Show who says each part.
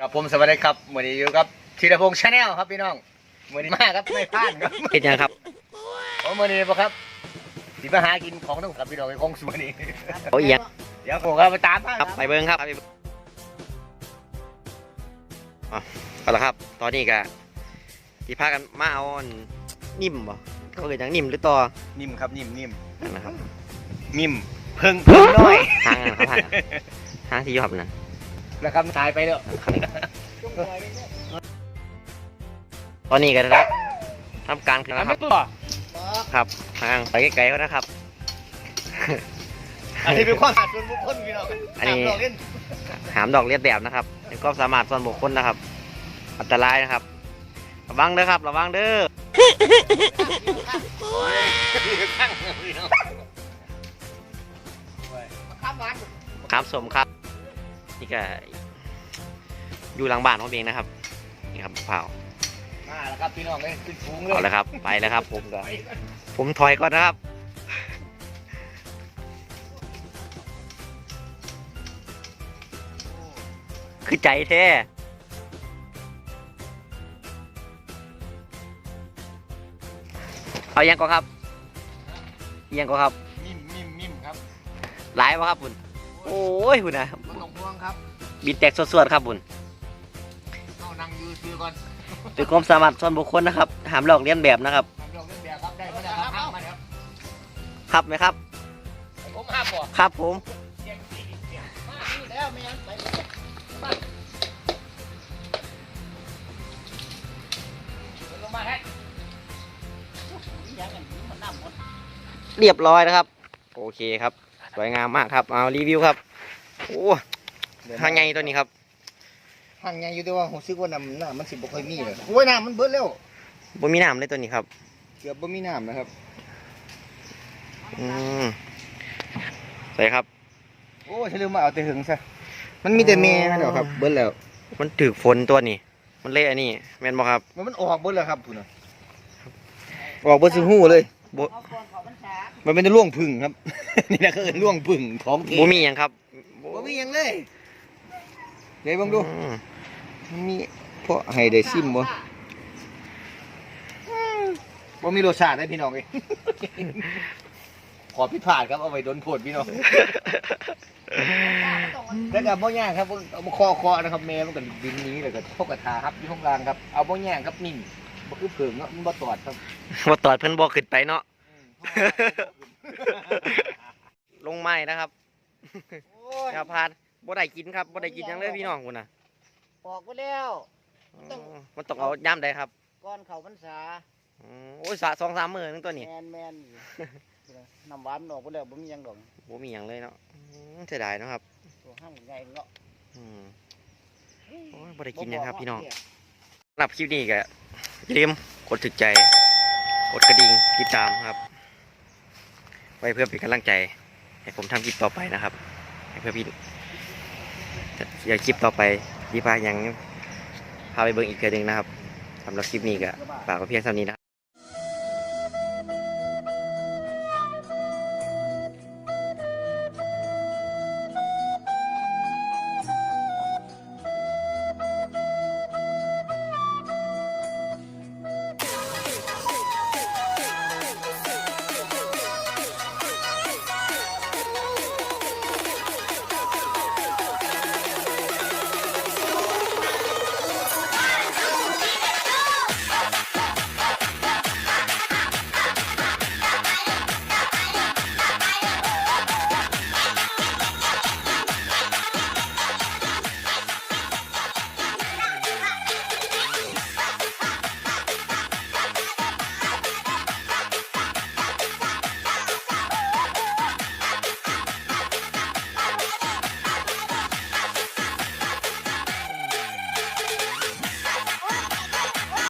Speaker 1: กับผมสวัสดีครับวันนี้อยู่กับธีรพงษ์ชาแนลครับพี่น้องวันนี้มาครับไม่พลาดครับ
Speaker 2: เฮ็ดหยังครับ
Speaker 1: ผมวันนี้ปะครับสิมาหากินของต้องกับพี่น้องไอ้คงสวันนี้
Speaker 2: เอาอีหยัง
Speaker 1: เดี๋ยวผมครับไปตามมา
Speaker 2: ครับไปเบิ่งครับไปเบิ่งอ๋อเอาละครับ ตอนนี้ก็ที่พากันมาเอาอันนิ่มบ่เขาเกิดอย่างนิ่มหรือต่อ
Speaker 1: นิ่มครับนิ่มนิ่ม
Speaker 2: นั่นนะครับ
Speaker 1: นิ่มเพิ่งเพิ่งน้อย
Speaker 2: ทางนั้นครับทางนั้นทางที่อยู่ครับนั่น
Speaker 1: นะครับถ่ายไปแล้ว
Speaker 2: ครับตอนนี้ก็ได้ทำการแล้วครับ
Speaker 1: ตัว
Speaker 2: ครับทางไปไกลๆเขานะครับ
Speaker 1: อันนี้เป็นความสาดส่วนบุคคลพี่น้อง
Speaker 2: อันนี้
Speaker 1: ตามเราเล่น
Speaker 2: หามดอกเลียดแบบนะครับเป็นความสามารถส่วนบุคคลนะครับ อันตรายนะครับ ระวังเด้อครับ ระวังเด้อ
Speaker 1: ข้างพี่น้องข้ามบ้าน
Speaker 2: ครับสมครับ นี่ก็อยู่หลังบ้านผมเองนะครับ นี่ครับเผา
Speaker 1: มาแล้วครับพี่น้องเลยขึ้นสูงเลย
Speaker 2: เอาเลยครับ ไปแล้วครับ ผมก็ผมถอยก่อนนะครับคือใจแท้เอายังก็ครับอิหยังก็ครับ
Speaker 1: นิ่มนิ่มนิ่มครับ
Speaker 2: หลายวะครับคุณ โอ้ยคุณนะ
Speaker 1: มันต้องพวงครับ
Speaker 2: บินแตกสวดๆครับคุณ
Speaker 1: เอานั่งอยืซื้อก่อน
Speaker 2: เป็นความสามารถส่วนบุคคลนะครับหามหลอกเลียนแบบนะครับ
Speaker 1: ทำลงเล่นแบบครับได้มาแล้วครับเอามาแล้ว
Speaker 2: ครับไหมครับ
Speaker 1: ผมห้ามบอก
Speaker 2: ครับผม
Speaker 1: เสียงสี่เสียงมานี่แล้วไม่งั้นไปเลยมาลงมาแฮะยังกันมันน้ำหมด
Speaker 2: เรียบร้อยนะครับ โอเคครับ สวยงามมากครับเอารีวิวครับโอ้ทางไงตัวนี้ครับ
Speaker 1: ห่างไงอยู่แต่ว่าผมซึกว่าน้ำน้ำมันสิบ่ค่อยมีเลยโอ้ยน้ำมันเบิดแล้ว
Speaker 2: บ่มีน้ำเลยตัวนี้ครับ
Speaker 1: เกือบบ่มีน้ำนะครับ
Speaker 2: อืมใส่ครับ
Speaker 1: โอ้ยฉันลืมมาเอาแต่หึงซะมันมีแต่เมย์นะเดี๋ยวครับ เบิดแล้ว
Speaker 2: มันถือฝนตัวนี้มันเละอันนี้แม่นบ่ครับ
Speaker 1: มันมันออกเบิดแล้วครับพุ่นน่ะออกเบิดสิหู้เลย
Speaker 2: บ่
Speaker 1: มันเป็นร่วงผึ่งครับ นี่แหละคือร่วงผึ่งของแท้
Speaker 2: บ่มีหยังครับ
Speaker 1: บ่มีหยังเลยเดี๋ยวเบิ่งดู
Speaker 2: อืม
Speaker 1: มันมีเพราะให้ได้ซิมบ่บ่มีรสชาติได้พี่น้องเอ้ยขอพิดพลาดครับเอาไว้โดนโพดพี่น้องแล้วก็บ่ย่างครับเอามาคอคอนะครับแม่มันก็ดินหนี้แล้วก็พกกระทาครับอยู่ข้างล่างครับเอาบ่ย่างครับนิ่มบ่คือเผิงเนาะมันบ่ตอดครับ
Speaker 2: บ่ตอดเพิ่นบ่ขึ้นไปเนาะ ลงไม้นะครับ
Speaker 1: โอ้ย
Speaker 2: อย่าพลาดบ่ได้กินครับบ่ได้กินหยังเลยพี่น้องคุณน่ะ
Speaker 3: ปอกไปแล้ว
Speaker 2: อ๋อมันต้องเอาย่ำได้ครับ
Speaker 3: ก่อนเขาพรรษา
Speaker 2: อืมโอ้ยสะสองสามมื้อนึงตัวนี้
Speaker 3: แมนแมนน้ำหวานมันออกไปแล้วบ่มีหยังดอก
Speaker 2: บ่มีหยังเลยเนาะอืมเสียดายเนาะครับ
Speaker 3: ตัวห้างใหญ่เนาะ
Speaker 2: อืมโอ้ยบ่ได้กินหยังครับ
Speaker 3: ก
Speaker 2: พี่น้อง
Speaker 3: เย
Speaker 2: สำหรับคลิปนี้ก็อย่าลืมกดถึกใจ กดกระดิ่งติดตามครับไว้เพื่อเป็นกำลังใจ ให้ผมทำคลิปต่อไปนะครับให้เพื่อพี่อยากคลิปต่อไปพี่พายังพาไปเบิ้งอีกเทือหนึงนะครับสำหรับคลิปนี้ก็ฝากไว้เพียงเท่านี้นะครับ